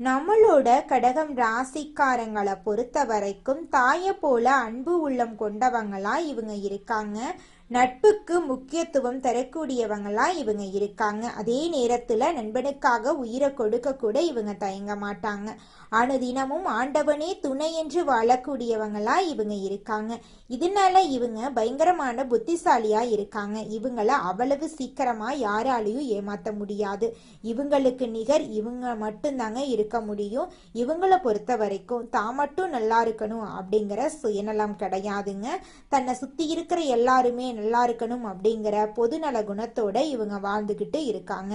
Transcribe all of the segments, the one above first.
நம்மளோட கடகம் ராசிக்காரங்களை பொறுத்த வரைக்கும் தாயை போல அன்பு உள்ளம் கொண்டவங்களா இவங்க இருக்காங்க. நட்புக்கு முக்கியத்துவம் தரக்கூடியவங்களாம் இவங்க இருக்காங்க. அதே நேரத்தில் நண்பனுக்காக உயிரை கொடுக்க கூட இவங்க தயங்க மாட்டாங்க. அனுதினமும் ஆண்டவனே துணை என்று வாழக்கூடியவங்களா இவங்க இருக்காங்க. இதனால இவங்க பயங்கரமான புத்திசாலியா இருக்காங்க. இவங்கள அவ்வளவு சீக்கிரமா யாராலையும் ஏமாத்த முடியாது. இவங்களுக்கு நிகர் இவங்க மட்டும்தாங்க இருக்க முடியும். இவங்கள பொறுத்த வரைக்கும் தான் மட்டும் நல்லா இருக்கணும் அப்படிங்கிற சுயநலம் கிடையாதுங்க. தன்னை சுத்தி இருக்கிற எல்லாருமே நல்லா இருக்கணும் அப்படிங்கிற பொதுநல குணத்தோட இவங்க வாழ்ந்துகிட்டு இருக்காங்க.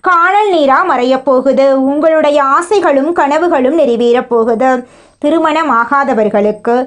காணல் நீரா மறையப் போகுது. உங்களுடைய ஆசைகளும் கனவுகளும் நிறைவேறப் போகுது. திருமணம் ஆகாதவர்களுக்கு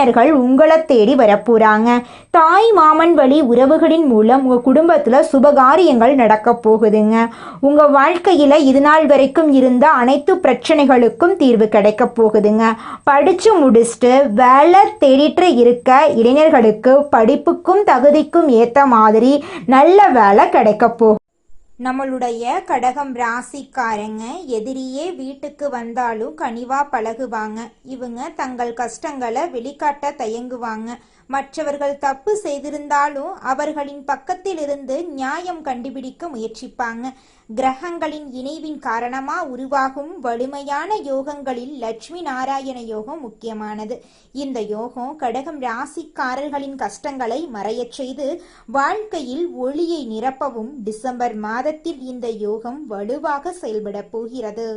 உறவினர்கள் உங்களை தேடி வரப்போறாங்க. தாய் மாமன் வழி உறவுகளின் மூலம் உங்க குடும்பத்துல சுபகாரியங்கள் நடக்க போகுதுங்க. உங்க வாழ்க்கையில இது நாள் வரைக்கும் இருந்த அனைத்து பிரச்சனைகளுக்கும் தீர்வு கிடைக்க போகுதுங்க. படிச்சு முடிச்சுட்டு வேலை தேடிட்டு இருக்க இளைஞர்களுக்கு படிப்புக்கும் தகுதிக்கும் ஏத்த மாதிரி நல்ல வேலை கிடைக்க போகுது. நம்மளுடைய கடகம் ராசிக்காரங்க எதிரியே வீட்டுக்கு வந்தாலும் கனிவா பழகுவாங்க. இவங்க தங்கள் கஷ்டங்களை வெளிக்காட்ட தயங்குவாங்க. மற்றவர்கள் தப்பு செய்திருந்தாலும் அவர்களின் பக்கத்திலிருந்து நியாயம் கண்டுபிடிக்க முயற்சிப்பாங்க. கிரகங்களின் இணைவின் காரணமா உருவாகும் வலிமையான யோகங்களில் லட்சுமி நாராயண யோகம் முக்கியமானது. இந்த யோகம் கடகம் ராசிக்காரர்களின் கஷ்டங்களை மறையச் செய்து வாழ்க்கையில் ஒளியை நிரப்பவும் டிசம்பர் மாதத்தில் இந்த யோகம் வலுவாக செயல்பட போகிறது.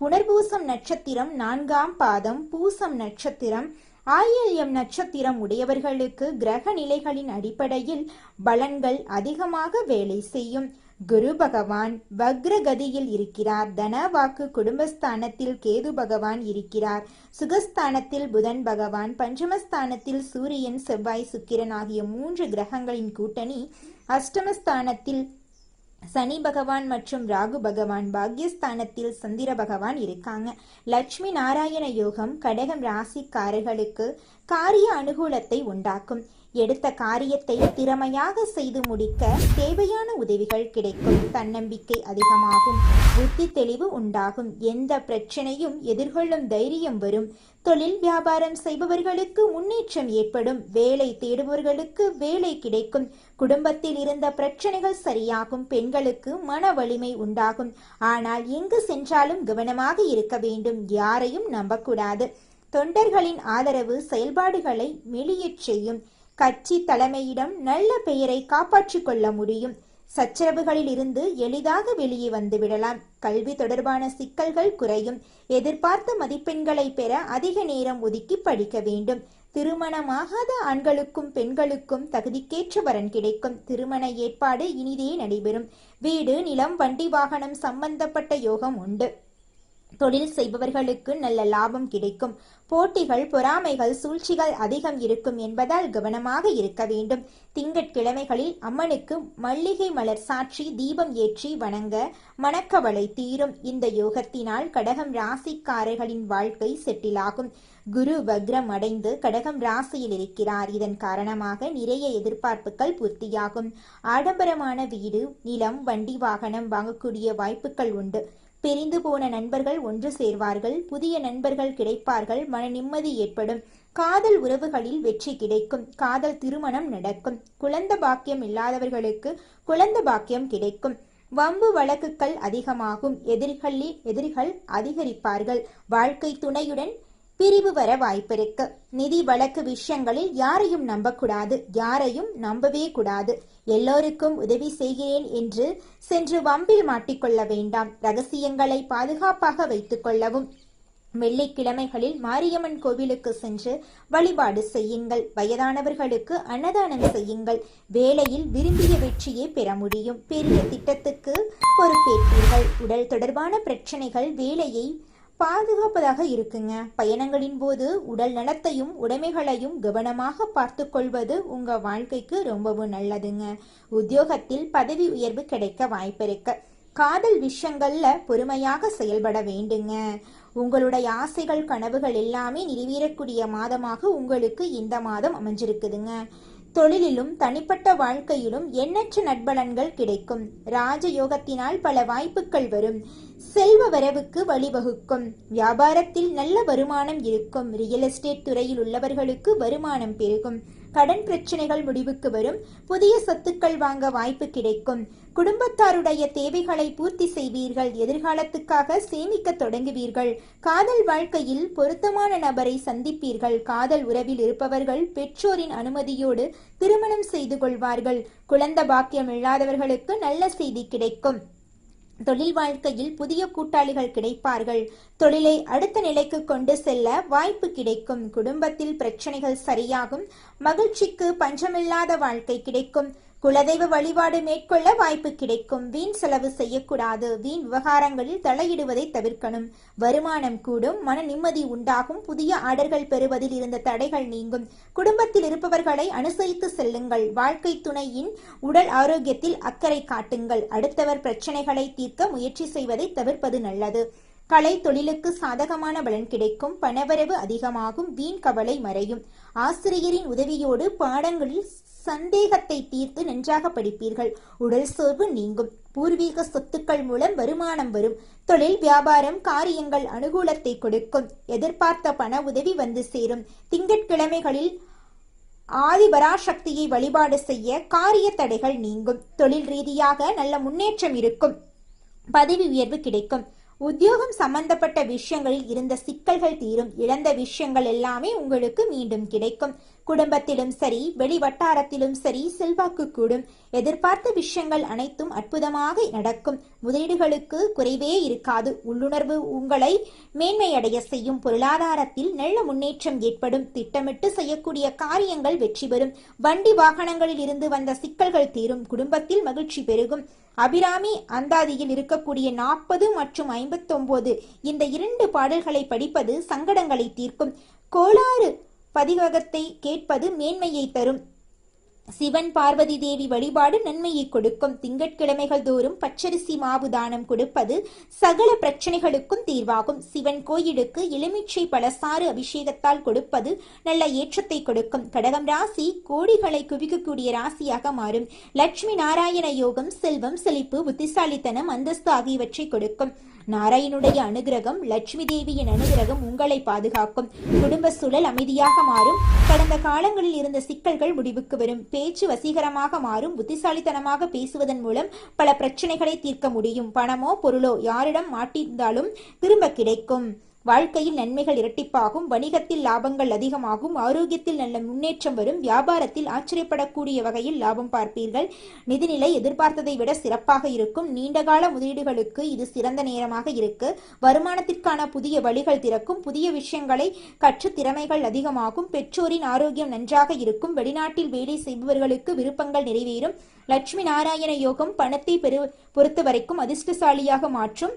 புனர்பூசம் நட்சத்திரம் நான்காம் பாதம் பூசம் நட்சத்திரம் ஆயில்யம் நட்சத்திரம் உடையவர்களுக்கு கிரக நிலைகளின் அடிப்படையில் பலன்கள் அதிகமாக வேலை செய்யும். குரு பகவான் வக்ரகதியில் இருக்கிறார். தனவாக்கு குடும்பஸ்தானத்தில் கேது பகவான் இருக்கிறார். சுகஸ்தானத்தில் புதன் பகவான் பஞ்சமஸ்தானத்தில் சூரியன் செவ்வாய் சுக்கிரன் ஆகிய மூன்று கிரகங்களின் கூட்டணி அஷ்டமஸ்தானத்தில் சனி பகவான் மற்றும் ராகு பகவான் பாக்யஸ்தானத்தில் சந்திர பகவான் இருக்காங்க. லட்சுமி நாராயண யோகம் கடகம் ராசிக்காரர்களுக்கு காரிய அனுகூலத்தை உண்டாக்கும். எடுத்த காரியத்தை திறமையாக செய்து முடிக்க தேவையான உதவிகள் கிடைக்கும். தன்னம்பிக்கை அதிகமாகும். புத்தி தெளிவு உண்டாகும். எந்த பிரச்சனையும் எதிர்கொள்ளும் தைரியம் வரும். தொழில் வியாபாரம் செய்பவர்களுக்கு முன்னேற்றம் ஏற்படும். வேலை தேடுபவர்களுக்கு வேலை கிடைக்கும். குடும்பத்தில் இருந்த பிரச்சனைகள் சரியாகும். பெண்களுக்கு மன வலிமை உண்டாகும். ஆனால் எங்கு சென்றாலும் கவனமாக இருக்க வேண்டும். யாரையும் நம்பக்கூடாது. தொண்டர்களின் ஆதரவு செயல்பாடுகளை மெளியச் செய்யும் கட்சி தலைமையிடம் நல்ல பெயரை காப்பாற்றிக் கொள்ள முடியும். சச்சரவுகளில் இருந்து எளிதாக வெளியே வந்து விடலாம் கல்வி தொடர்பான சிக்கல்கள் குறையும். எதிர்பார்த்த மதிப்பெண்களை பெற அதிக நேரம் ஒதுக்கி படிக்க வேண்டும். திருமணமாகாத ஆண்களுக்கும் பெண்களுக்கும் தகுதிக்கேற்ற வரன் கிடைக்கும். திருமண ஏற்பாடு இனிதே நடைபெறும். வீடு நிலம் வண்டி வாகனம் சம்பந்தப்பட்ட யோகம் உண்டு. தொழில் செய்பவர்களுக்கு நல்ல லாபம் கிடைக்கும். போட்டிகள் பொறாமைகள் சூழ்ச்சிகள் அதிகம் இருக்கும் என்பதால் கவனமாக இருக்க வேண்டும். திங்கட்கிழமைகளில் அம்மனுக்கு மல்லிகை மலர் சாற்றி தீபம் ஏற்றி வணங்க மனக்கவலை தீரும். இந்த யோகத்தினால் கடகம் ராசிக்காரர்களின் வாழ்க்கை செட்டிலாகும். குரு வக்ரம் அடைந்து கடகம் ராசியில் இருக்கிறார். இதன் காரணமாக நிறைய எதிர்பார்ப்புகள் பூர்த்தியாகும். ஆடம்பரமான வீடு நிலம் வண்டி வாகனம் வாங்கக்கூடிய வாய்ப்புகள் உண்டு. பிரிந்து போன நண்பர்கள் ஒன்று சேர்வார்கள். புதிய நண்பர்கள் கிடைப்பார்கள். மன நிம்மதி ஏற்படும். காதல் உறவுகளில் வெற்றி கிடைக்கும். காதல் திருமணம் நடக்கும். குழந்த பாக்கியம் இல்லாதவர்களுக்கு குழந்த பாக்கியம் கிடைக்கும். வம்பு வழக்குகள் அதிகமாகும். எதிரிகளில் எதிரிகள் அதிகரிப்பார்கள். வாழ்க்கை துணையுடன் பிரிவு வர வாய்ப்பிருக்கு. நிதி வழக்கு விஷயங்களில் யாரையும் நம்பக்கூடாது. யாரையும் நம்பவே கூடாது. எல்லோருக்கும் உதவி செய்கிறேன் என்று சென்று வம்பில் மாட்டிக்கொள்ள வேண்டாம். ரகசியங்களை பாதுகாப்பாக வைத்துக் கொள்ளவும். வெள்ளிக்கிழமைகளில் மாரியம்மன் கோவிலுக்கு சென்று வழிபாடு செய்யுங்கள். வயதானவர்களுக்கு அன்னதானம் செய்யுங்கள். வேலையில் விரும்பிய வெற்றியை பெற முடியும். பெரிய திட்டத்துக்கு பொறுப்பேற்பீர்கள் உடல் தொடர்பான பிரச்சனைகள் வேலையை பாதுகாப்பதாக இருக்குங்க. பயணங்களின் போது உடல் நலத்தையும் உடைமைகளையும் கவனமாக பார்த்து கொள்வது உங்க வாழ்க்கைக்கு ரொம்பவும் நல்லதுங்க. உத்தியோகத்தில் பதவி உயர்வு கிடைக்க வாய்ப்பிருக்கு காதல் விஷயங்கள்ல பொறுமையாக செயல்பட வேண்டுங்க. உங்களுடைய ஆசைகள் கனவுகள் எல்லாமே நிறைவேறக்கூடிய மாதமாக உங்களுக்கு இந்த மாதம் அமைஞ்சிருக்குதுங்க. தொழிலிலும் தனிப்பட்ட வாழ்க்கையிலும் எண்ணற்ற நட்பலன்கள் கிடைக்கும். ராஜயோகத்தினால் பல வாய்ப்புகள் வரும். செல்வ வரவுக்கு வழிவகுக்கும். வியாபாரத்தில் நல்ல வருமானம் இருக்கும். ரியல் எஸ்டேட் துறையில் உள்ளவர்களுக்கு வருமானம் பெருகும். கடன் பிரச்சனைகள் முடிவுக்கு வரும். புதிய சொத்துக்கள் வாங்க வாய்ப்பு கிடைக்கும். குடும்பத்தாருடைய தேவைகளை பூர்த்தி செய்வீர்கள். எதிர்காலத்துக்காக சேமிக்க தொடங்குவீர்கள். காதல் வாழ்க்கையில் பொருத்தமான நபரை சந்திப்பீர்கள். காதல் உறவில் இருப்பவர்கள் பெற்றோரின் அனுமதியோடு திருமணம் செய்து கொள்வார்கள். குழந்த பாக்கியம் இல்லாதவர்களுக்கு நல்ல செய்தி கிடைக்கும். தொழில் வாழ்க்கையில் புதிய கூட்டாளிகள் கிடைப்பார்கள். தொழிலை அடுத்த நிலைக்கு கொண்டு செல்ல வாய்ப்பு கிடைக்கும். குடும்பத்தில் பிரச்சனைகள் சரியாகும். மகிழ்ச்சிக்கு பஞ்சமில்லாத வாழ்க்கை கிடைக்கும். குலதெய்வ வழிபாடு மேற்கொள்ள வாய்ப்பு கிடைக்கும். வீண் செலவு செய்யக்கூடாது. வீண் விவகாரங்களில் தலையிடுவதை தவிர்க்கணும். வருமானம் கூடும். மன நிம்மதி உண்டாகும். புதிய ஆர்டர்கள் பெறுவதில் இருந்த தடைகள் நீங்கும். குடும்பத்தில் இருப்பவர்களை அனுசரித்து செல்லுங்கள். வாழ்க்கை துணையின் உடல் ஆரோக்கியத்தில் அக்கறை காட்டுங்கள். அடுத்தவர் பிரச்சனைகளை தீர்க்க முயற்சி செய்வதை தவிர்ப்பது நல்லது. கலை தொழிலுக்கு சாதகமான பலன் கிடைக்கும். பணவரவு அதிகமாகும். வீண் கவலை மறையும். ஆசிரியரின் உதவியோடு பாடங்களில் சந்தேகத்தை தீர்த்து நன்றாக படிப்பீர்கள். உடல் சோர்வு நீங்கும். பூர்வீக சொத்துக்கள் மூலம் வருமானம் வரும். தொழில் வியாபாரம் காரியங்கள் அனுகூலத்தை கொடுக்கும். எதிர்பார்த்த பண உதவி வந்து சேரும். திங்கட்கிழமைகளில் ஆதிபராசக்தியை வழிபாடு செய்ய காரிய தடைகள் நீங்கும். தொழில் ரீதியாக நல்ல முன்னேற்றம் இருக்கும். பதவி உயர்வு கிடைக்கும். உத்தியோகம் சம்பந்தப்பட்ட விஷயங்களில் இருந்த சிக்கல்கள் தீரும். இழந்த விஷயங்கள் எல்லாமே உங்களுக்கு மீண்டும் கிடைக்கும். குடும்பத்திலும் சரி வெளி வட்டாரத்திலும் சரி செல்வாக்கு கூடும். எதிர்பார்த்த விஷயங்கள் அனைத்தும் அற்புதமாக நடக்கும். முதலீடுகளுக்கு குறைவே இருக்காது. உள்ளுணர்வு உங்களை மேன்மையடைய செய்யும். பொருளாதாரத்தில் நல்ல முன்னேற்றம் ஏற்படும். திட்டமிட்டு செய்யக்கூடிய காரியங்கள் வெற்றி பெறும். வண்டி வாகனங்களில் இருந்து வந்த சிக்கல்கள் தீரும். குடும்பத்தில் மகிழ்ச்சி பெருகும். அபிராமி அந்தாதியில் இருக்கக்கூடிய நாற்பது மற்றும் ஐம்பத்தொன்பது இந்த இரண்டு பாடல்களை படிப்பது சங்கடங்களை தீர்க்கும். கோளாறு பதிவகத்தை கேட்பது மேன்மையை தரும் சிவன் பார்வதி தேவி வழிபாடு நன்மையை கொடுக்கும். திங்கட்கிழமைகள் தோறும் பச்சரிசி மாவு தானம் கொடுப்பது சகல பிரச்சனைகளுக்கும் தீர்வாகும். சிவன் கோயிலுக்கு எலுமிச்சை பழசாறு அபிஷேகத்தால் கொடுப்பது நல்ல ஏற்றத்தை கொடுக்கும். கடகம் ராசி கோடிகளை குவிக்கக்கூடிய ராசியாக மாறும். லட்சுமி நாராயண யோகம் செல்வம் செழிப்பு புத்திசாலித்தனம் அந்தஸ்து ஆகியவற்றை கொடுக்கும். நாராயணுடைய அனுகிரகம் லட்சுமி தேவியின் அனுகிரகம் உங்களை பாதுகாக்கும். குடும்ப சூழல் அமைதியாக மாறும். கடந்த காலங்களில் இருந்த சிக்கல்கள் முடிவுக்கு வரும். பேச்சு வசீகரமாக மாறும். புத்திசாலித்தனமாக பேசுவதன் மூலம் பல பிரச்சனைகளை தீர்க்க முடியும். பணமோ பொருளோ யாரிடம் மாட்டியிருந்தாலும் திரும்ப கிடைக்கும். வாழ்க்கையில் நன்மைகள் இரட்டிப்பாகும் வணிகத்தில் லாபங்கள் அதிகமாகும் ஆரோக்கியத்தில் நல்ல முன்னேற்றம் வரும் வியாபாரத்தில் ஆச்சரியப்படக்கூடிய வகையில் லாபம் பார்ப்பீர்கள். நிதிநிலை எதிர்பார்த்ததை விட சிறப்பாக இருக்கும். நீண்டகால முதலீடுகளுக்கு இது சிறந்த நேரமாக இருக்கு. வருமானத்திற்கான புதிய வழிகள் திறக்கும் புதிய விஷயங்களை கற்று திறமைகள் அதிகமாகும் பெற்றோரின் ஆரோக்கியம் நன்றாக இருக்கும் வெளிநாட்டில் வேலை செய்பவர்களுக்கு விருப்பங்கள் நிறைவேறும். லட்சுமி நாராயண யோகம் பணத்தை பெரு பொறுத்த வரைக்கும் அதிர்ஷ்டசாலியாக மாற்றும்.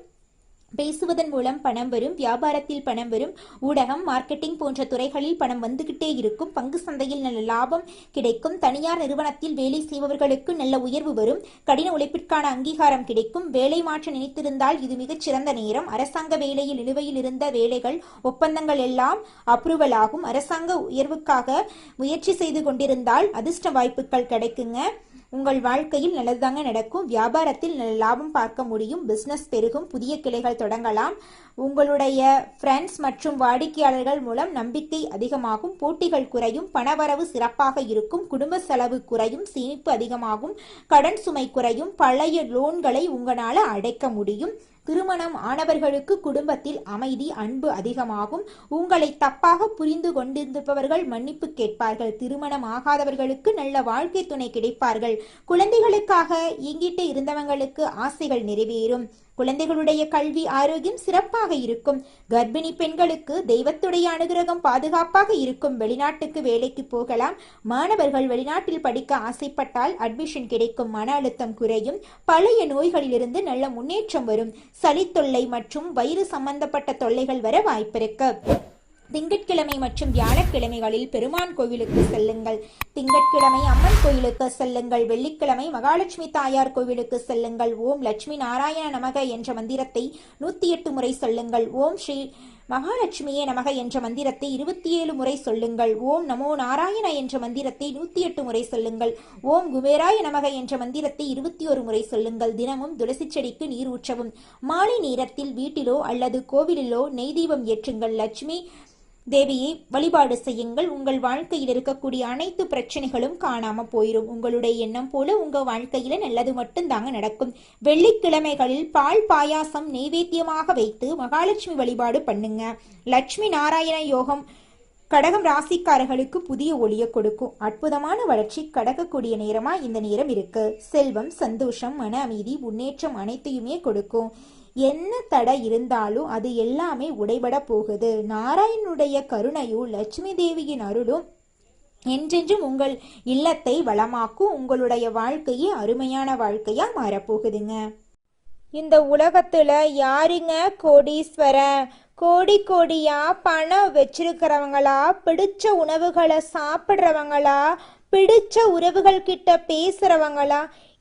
பேசுவதன் மூலம் பணம் வரும் வியாபாரத்தில் பணம் வரும் ஊடகம் மார்க்கெட்டிங் போன்ற துறைகளில் பணம் வந்துகிட்டே இருக்கும். பங்கு சந்தையில் நல்ல லாபம் கிடைக்கும். தனியார் நிறுவனத்தில் வேலை செய்பவர்களுக்கு நல்ல உயர்வு வரும். கடின உழைப்பிற்கான அங்கீகாரம் கிடைக்கும். வேலை மாற்ற நினைத்திருந்தால் இது மிகச் சிறந்த நேரம். அரசாங்க வேலையில் நிலுவையில் இருந்த வேலைகள் ஒப்பந்தங்கள் எல்லாம் அப்ரூவல் ஆகும். அரசாங்க உயர்வுக்காக முயற்சி செய்து கொண்டிருந்தால் அதிர்ஷ்ட வாய்ப்புகள் கிடைக்குங்க. உங்கள் வாழ்க்கையில் நல்லதுதாங்க நடக்கும். வியாபாரத்தில் நல்ல லாபம் பார்க்க முடியும். பிஸ்னஸ் பெருகும். புதிய கிளைகள் தொடங்கலாம். உங்களுடைய ஃப்ரெண்ட்ஸ் மற்றும் வாடிக்கையாளர்கள் மூலம் நம்பிக்கை அதிகமாகும். போட்டிகள் குறையும். பணவரவு சிறப்பாக இருக்கும். குடும்ப செலவு குறையும். சேமிப்பு அதிகமாகும். கடன் சுமை குறையும். பழைய லோன்களை உங்களால் அடைக்க முடியும். திருமணம் ஆனவர்களுக்கு குடும்பத்தில் அமைதி அன்பு அதிகமாகும். உங்களை தப்பாக புரிந்து கொண்டிருப்பவர்கள் மன்னிப்பு கேட்பார்கள். திருமணம் ஆகாதவர்களுக்கு நல்ல வாழ்க்கை துணை கிடைப்பார்கள். குழந்தைகளுக்காக இங்கிட்டு இருந்தவங்களுக்கு ஆசைகள் நிறைவேறும். குழந்தைகளுடைய கல்வி ஆரோக்கியம் சிறப்பாக இருக்கும். கர்ப்பிணி பெண்களுக்கு தெய்வத்துடைய அனுகிரகம் பாதுகாப்பாக இருக்கும். வெளிநாட்டுக்கு வேலைக்கு போகலாம். மாணவர்கள் வெளிநாட்டில் படிக்க ஆசைப்பட்டால் அட்மிஷன் கிடைக்கும். மன அழுத்தம் குறையும். பழைய நோய்களிலிருந்து நல்ல முன்னேற்றம் வரும். சளி தொல்லை மற்றும் வயிறு சம்பந்தப்பட்ட தொல்லைகள் வர வாய்ப்பிருக்கு. திங்கட்கிழமை மற்றும் வியாழக்கிழமைகளில் பெருமான் கோவிலுக்கு செல்லுங்கள். திங்கட்கிழமை அம்மன் கோயிலுக்கு செல்லுங்கள். வெள்ளிக்கிழமை மகாலட்சுமி தாயார் கோவிலுக்கு செல்லுங்கள். ஓம் லட்சுமி நாராயண நமக என்ற மந்திரத்தை நூத்தி எட்டு முறை சொல்லுங்கள். ஓம் ஸ்ரீ மகாலட்சுமியே நமக என்ற மந்திரத்தை இருபத்தி ஏழு முறை சொல்லுங்கள். ஓம் நமோ நாராயண என்ற மந்திரத்தை நூத்தி எட்டு முறை சொல்லுங்கள். ஓம் குபேராய நமக என்ற மந்திரத்தை இருபத்தி ஒரு முறை சொல்லுங்கள். தினமும் துளசி செடிக்கு நீர் ஊற்றவும். மாலை நேரத்தில் வீட்டிலோ அல்லது கோவிலிலோ நெய் தீபம் ஏற்றுங்கள். லட்சுமி தேவியை வழிபாடு செய்யுங்கள். உங்கள் வாழ்க்கையில் இருக்கக்கூடிய அனைத்து பிரச்சனைகளும் காணாம போயிடும் உங்களுடைய எண்ணம் போல உங்க வாழ்க்கையில நல்லது மட்டும்தாங்க நடக்கும். வெள்ளிக்கிழமைகளில் பால் பாயாசம் நெய்வேத்தியமாக வைத்து மகாலட்சுமி வழிபாடு பண்ணுங்க. லட்சுமி நாராயண யோகம் கடகம் ராசிக்காரர்களுக்கு புதிய ஒளியை கொடுக்கும். அற்புதமான வளர்ச்சி கடக்கக்கூடிய நேரமா இந்த நேரம் இருக்கு. செல்வம் சந்தோஷம் மன அமைதி முன்னேற்றம் அனைத்தையுமே கொடுக்கும். என்ன தடை இருந்தாலும் அது எல்லாமே உடைபட போகுது. நாராயணனுடைய கருணையும் லட்சுமி தேவியின் அருளும் என்றென்றும் உங்கள் இல்லத்தை வளமாக்கும். உங்களுடைய வாழ்க்கையே அருமையான வாழ்க்கையா மாறப்போகுதுங்க. இந்த உலகத்துல யாருங்க கோடீஸ்வரன் கோடி கோடியா பணம் வச்சிருக்கிறவங்களா? பிடிச்ச உணவுகளை சாப்பிட்றவங்களா? பிடிச்ச உறவுகள் கிட்ட பேசுறவங்களா?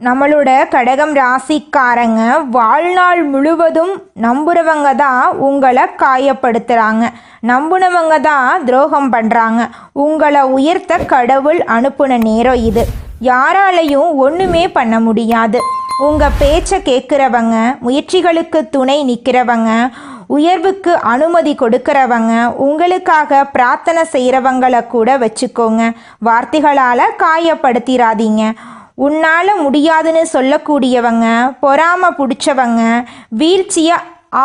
நம்மளோட கடகம் ராசிக்காரங்க வாழ்நாள் முழுவதும் நம்புறவங்க தான் உங்களை காயப்படுத்துகிறாங்க நம்புனவங்க தான் துரோகம் பண்ணுறாங்க உங்களை உயர்த்த கடவுள் அனுப்புன நேரம் இது. யாராலையும் ஒன்றுமே பண்ண முடியாது. உங்கள் பேச்சை கேட்குறவங்க முயற்சிகளுக்கு துணை நிற்கிறவங்க உயர்வுக்கு அனுமதி கொடுக்கிறவங்க உங்களுக்காக பிரார்த்தனை செய்கிறவங்களை கூட வச்சுக்கோங்க. வார்த்தைகளால் காயப்படுத்திடாதீங்க உன்னால் முடியாதுன்னு சொல்லக்கூடியவங்க பொறாம பிடிச்சவங்க வீழ்ச்சியை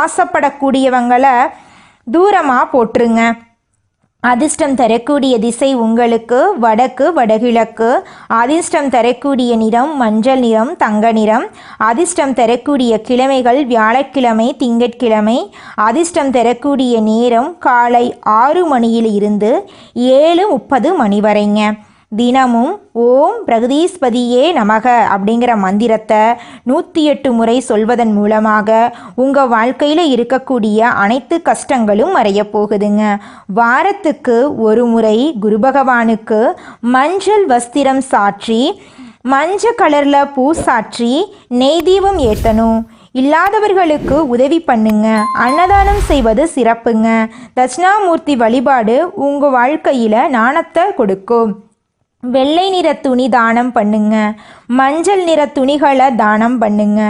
ஆசைப்படக்கூடியவங்களை தூரமாக போட்டுருங்க அதிர்ஷ்டம் தரக்கூடிய திசை உங்களுக்கு வடக்கு வடகிழக்கு. அதிர்ஷ்டம் தரக்கூடிய நிறம் மஞ்சள் நிறம் தங்க நிறம். அதிர்ஷ்டம் தரக்கூடிய கிழமைகள் வியாழக்கிழமை திங்கட்கிழமை. அதிர்ஷ்டம் தரக்கூடிய நேரம் காலை ஆறு மணியில் இருந்து ஏழு முப்பது மணி வரைங்க. தினமும் ஓம் பிரகதீஸ்பதியே நமக அப்படிங்கிற மந்திரத்தை நூற்றி எட்டு முறை சொல்வதன் மூலமாக உங்கள் வாழ்க்கையில் இருக்கக்கூடிய அனைத்து கஷ்டங்களும் மறைய போகுதுங்க. வாரத்துக்கு ஒரு முறை குரு பகவானுக்கு மஞ்சள் வஸ்திரம் சாற்றி மஞ்சள் கலரில் பூ சாற்றி நெய் தீபம் ஏற்றணும் இல்லாதவர்களுக்கு உதவி பண்ணுங்க. அன்னதானம் செய்வது சிறப்புங்க. தட்சிணாமூர்த்தி வழிபாடு உங்கள் வாழ்க்கையில் நாணத்தை கொடுக்கும். வெள்ளை நிற துணி தானம் பண்ணுங்க. மஞ்சள் நிற துணிகளை தானம் பண்ணுங்க.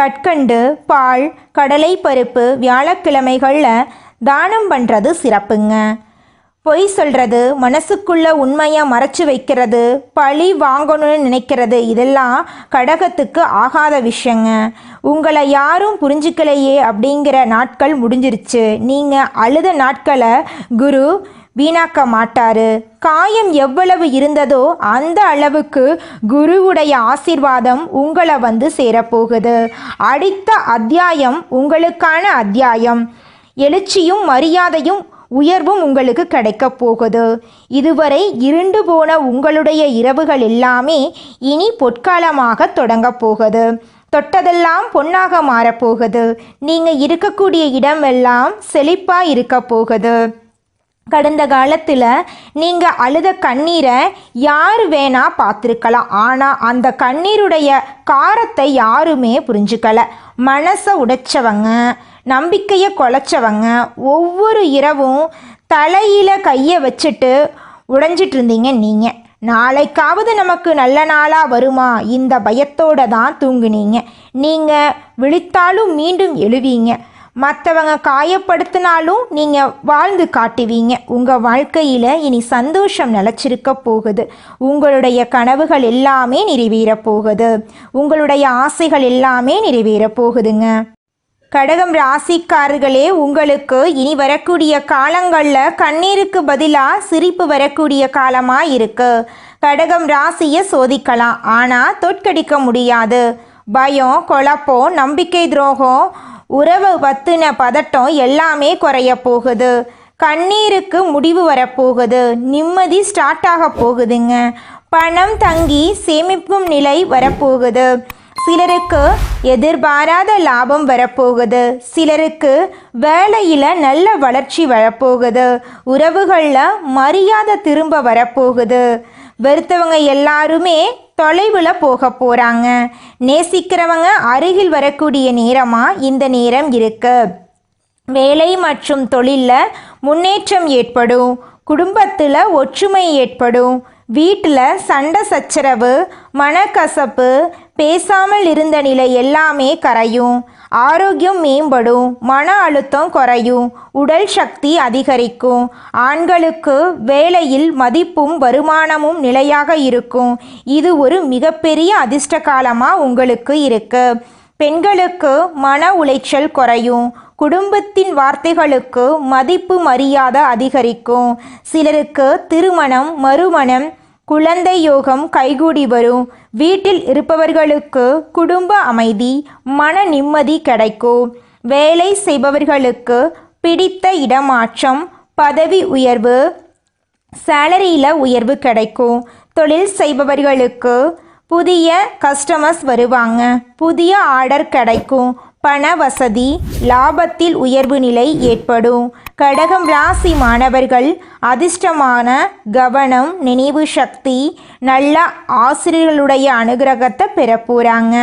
கற்கண்டு பால் கடலை பருப்பு வியாழக்கிழமைகளில் தானம் பண்ணுறது சிறப்புங்க. பொய் சொல்கிறது மனசுக்குள்ள உண்மையை மறைச்சு வைக்கிறது பழி வாங்கணும்னு நினைக்கிறது இதெல்லாம் கடகத்துக்கு ஆகாத விஷயங்க. உங்களை யாரும் புரிஞ்சுக்கலையே அப்படிங்கிற நாட்கள் முடிஞ்சிருச்சு. நீங்கள் அழுத நாட்களை குரு வீணாக்க மாட்டாரு காயம் எவ்வளவு இருந்ததோ அந்த அளவுக்கு குருவுடைய ஆசீர்வாதம் உங்களை வந்து சேரப்போகுது. அடுத்த அத்தியாயம் உங்களுக்கான அத்தியாயம். எழுச்சியும் மரியாதையும் உயர்வும் உங்களுக்கு கிடைக்கப் போகுது. இதுவரை இருண்டு போன உங்களுடைய இரவுகள் எல்லாமே இனி பொற்காலமாக தொடங்கப் போகுது. தொட்டதெல்லாம் பொன்னாக மாறப்போகுது நீங்கள் இருக்கக்கூடிய இடமெல்லாம் செழிப்பாக இருக்க போகுது. கடந்த காலத்தில் நீங்கள் அழுத கண்ணீரை யார் வேணா பார்த்துருக்கலாம். ஆனால் அந்த கண்ணீருடைய காரத்தை யாருமே புரிஞ்சுக்கலை. மனசை உடைச்சவங்க நம்பிக்கையை குலைச்சவங்க ஒவ்வொரு இரவும் தலையில் கையை வச்சுட்டு உடைஞ்சிட்டு இருந்தீங்க நீங்கள் நாளைக்காவது நமக்கு நல்ல நாளாக வருமா? இந்த பயத்தோடு தான் தூங்குனீங்க. நீங்கள் விழித்தாலும் மீண்டும் எழுவீங்க. மற்றவங்க காயப்படுத்தினாலும் நீங்கள் வாழ்ந்து காட்டுவீங்க. உங்கள் வாழ்க்கையில் இனி சந்தோஷம் நிலச்சிருக்க போகுது. உங்களுடைய கனவுகள் எல்லாமே நிறைவேறப் போகுது. உங்களுடைய ஆசைகள் எல்லாமே நிறைவேறப் போகுதுங்க. கடகம் ராசிக்காரர்களே உங்களுக்கு இனி வரக்கூடிய காலங்களில் கண்ணீருக்கு பதிலாக சிரிப்பு வரக்கூடிய காலமாக இருக்கு. கடகம் ராசியை சோதிக்கலாம். ஆனால் தோற்கடிக்க முடியாது. பயம் குழப்பம் நம்பிக்கை துரோகம் உறவு பத்தின பதட்டம் எல்லாமே குறைய போகுது. கண்ணீருக்கு முடிவு வரப்போகுது நிம்மதி ஸ்டார்ட் ஆக போகுதுங்க. பணம் தங்கி சேமிக்கும் நிலை வரப்போகுது சிலருக்கு எதிர்பாராத லாபம் வரப்போகுது சிலருக்கு வேலையில் நல்ல வளர்ச்சி வரப்போகுது உறவுகளில் மரியாதை திரும்ப வரப்போகுது வெறுத்தவங்க எல்லாருமே தொலைவில் போக போகிறாங்க நேசிக்கிறவங்க அருகில் வரக்கூடிய நேரமாக இந்த நேரம் இருக்கு. வேலை மற்றும் தொழிலில் முன்னேற்றம் ஏற்படும். குடும்பத்தில் ஒற்றுமை ஏற்படும். வீட்டில் சண்டை சச்சரவு மனக்கசப்பு பேசாமல் இருந்த நிலை எல்லாமே கரையும். ஆரோக்கியம் மேம்படும் மன அழுத்தம் குறையும் உடல் சக்தி அதிகரிக்கும். ஆண்களுக்கு வேலையில் மதிப்பும் வருமானமும் நிலையாக இருக்கும். இது ஒரு மிகப்பெரிய அதிர்ஷ்ட காலமாக உங்களுக்கு இருக்கு. பெண்களுக்கு மன உளைச்சல் குறையும். குடும்பத்தின் வார்த்தைகளுக்கு மதிப்பு மரியாதை அதிகரிக்கும். சிலருக்கு திருமணம் மறுமணம் குழந்தை யோகம் கைகூடி வரும். வீட்டில் இருப்பவர்களுக்கு குடும்ப அமைதி மன நிம்மதி கிடைக்கும். வேலை செய்பவர்களுக்கு பிடித்த இடமாற்றம் பதவி உயர்வு சேலரியில் உயர்வு கிடைக்கும். தொழில் செய்பவர்களுக்கு புதிய கஸ்டமர்ஸ் வருவாங்க. புதிய ஆர்டர் கிடைக்கும். பண வசதி லாபத்தில் உயர்வு நிலை ஏற்படும். கடகம் ராசி மாணவர்கள் அதிர்ஷ்டமான கவனம் நினைவு சக்தி நல்ல ஆசிரியர்களுடைய அனுகிரகத்தை பெற போகிறாங்க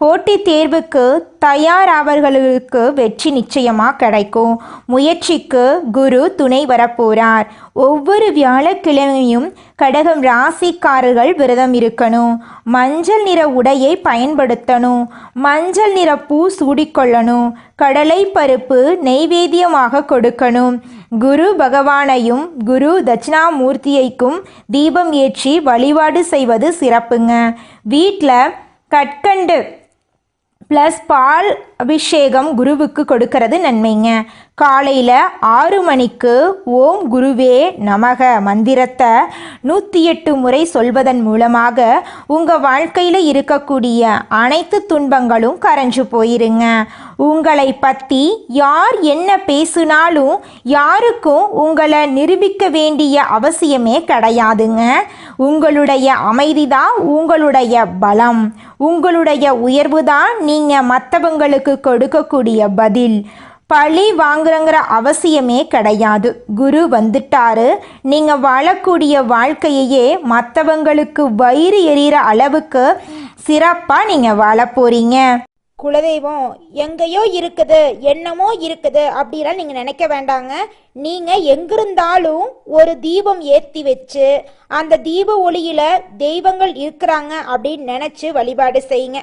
போட்டித் தேர்வுக்கு தயாராவர்களுக்கு வெற்றி நிச்சயமாக கிடைக்கும். முயற்சிக்கு குரு துணை வரப்போறார். ஒவ்வொரு வியாழக்கிழமையும் கடகம் ராசிக்காரர்கள் விரதம் இருக்கணும். மஞ்சள் நிற உடையை பயன்படுத்தணும். மஞ்சள் நிற பூ சூடிக்கொள்ளணும். கடலை பருப்பு நெய்வேத்தியமாக கொடுக்கணும். குரு பகவானையும் குரு தட்சிணாமூர்த்தியைக்கும் தீபம் ஏற்றி வழிபாடு செய்வது சிறப்புங்க. வீட்டில் கற்கண்டு ப்ளஸ் பால் அபிஷேகம் குருவுக்கு கொடுக்கறது நன்மைங்க. காலையில் ஆறு மணிக்கு ஓம் குருவே நமக மந்திரத்தை நூற்றி எட்டு முறை சொல்வதன் மூலமாக உங்கள் வாழ்க்கையில் இருக்கக்கூடிய அனைத்து துன்பங்களும் கரைஞ்சு போயிருங்க. உங்களை பற்றி யார் என்ன பேசினாலும் யாருக்கும் உங்களை நிரூபிக்க வேண்டிய அவசியமே கிடையாதுங்க. உங்களுடைய அமைதி தான் உங்களுடைய பலம். உங்களுடைய உயர்வு தான் நீங்கள் மற்றவங்களுக்கு கொடுக்கக்கூடிய பதில். பழி வாங்குறங்கிற அவசியமே கிடையாது. குரு வந்துட்டாரு. நீங்கள் வாழக்கூடிய வாழ்க்கையையே மற்றவங்களுக்கு வயிறு எறிகிற அளவுக்கு சிறப்பாக நீங்கள் வாழ போகிறீங்க குலதெய்வம் எங்கேயோ இருக்குது என்னமோ இருக்குது அப்படிலாம் நீங்க நினைக்க வேண்டாங்க. நீங்க எங்கிருந்தாலும் ஒரு தீபம் ஏத்தி வச்சு அந்த தீப ஒளியில தெய்வங்கள் இருக்கிறாங்க அப்படின்னு நினைச்சு வழிபாடு செய்யுங்க.